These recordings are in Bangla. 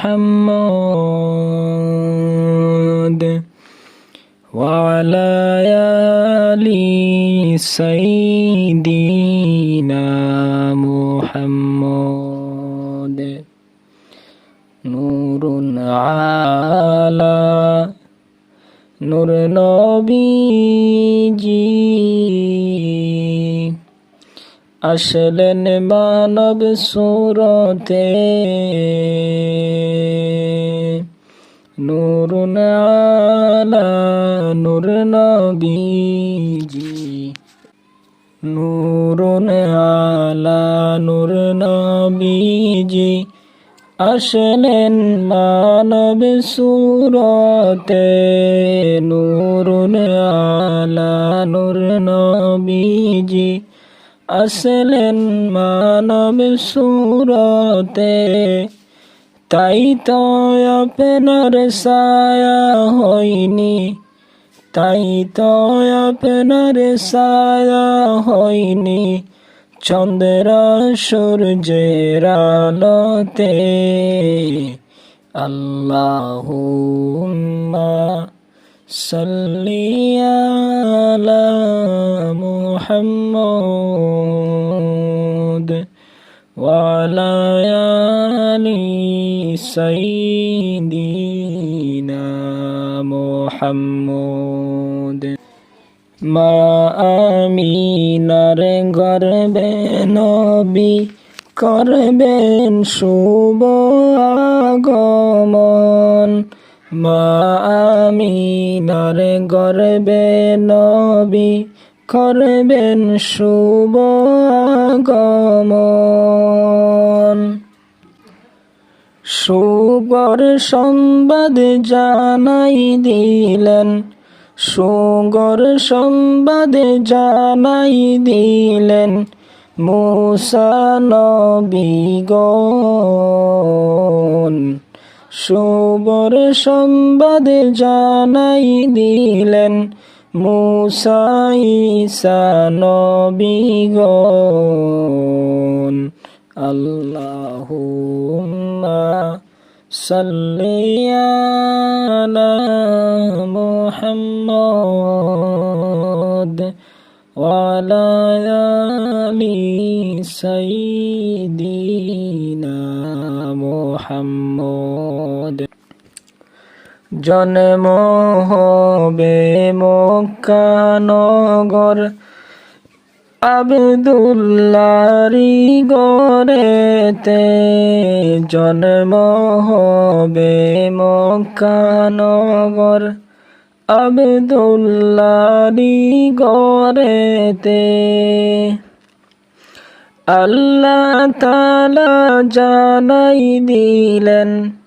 محمد وعلى آل سيدنا محمد نور على نور نبيجي আসলেন মানব সুরতে। নূর আলা, নূর নবীজি। নূর আলা, নূর নবীজি। আসলেন মানব সুরতে। নূরুন আলা, নূর নবীজি। আসলেন মানব সুরতে। তাই তো আপনার সায়া হয়নি। তাই তো আপনার সায়া হয়নি। চন্দ্র সূর্যের আলোতে। আল্লাহুম্মা সাল্লি মুহাম্মদ ওয়ালা আলি সাইয়্যিদিনা মুহাম্মদ মা আমিনার গর্বে নবী, করবেন শুভ আগমন। মা আমিনার গর্বে নবী করবেন শুভ আগমন। শুভর সংবাদ জানাই দিলেন, সুগর সংবাদ জানাই দিলেন, মুসা নবীগণ সুবর সংবাদ জানাই দিলেন মুসা ঈসা নবীগণ আল্লাহুম্মা সাল্লি আলা মুহাম্মদ ওয়ালা আলি সাইয়্যিদিনা মুহাম্মদ। জন্ম হবে মক্কা নগর আবদুল্লারি গরেতে জন্ম হবে মক্কানগর। আবদুল্লারি গরেতে আল্লাহ তালা জানাই দিলেন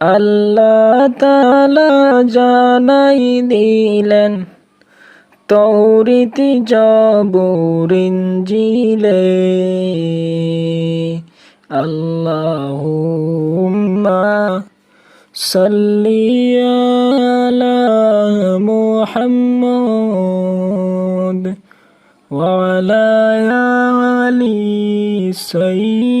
আল্লাহ তালা জানাই দিলেন তৌরিতি জবুরিঞ্জিলে আল্লাহুম্মা সাল্লি আলা মুহাম্মদ আলি সাইয়্যিদি।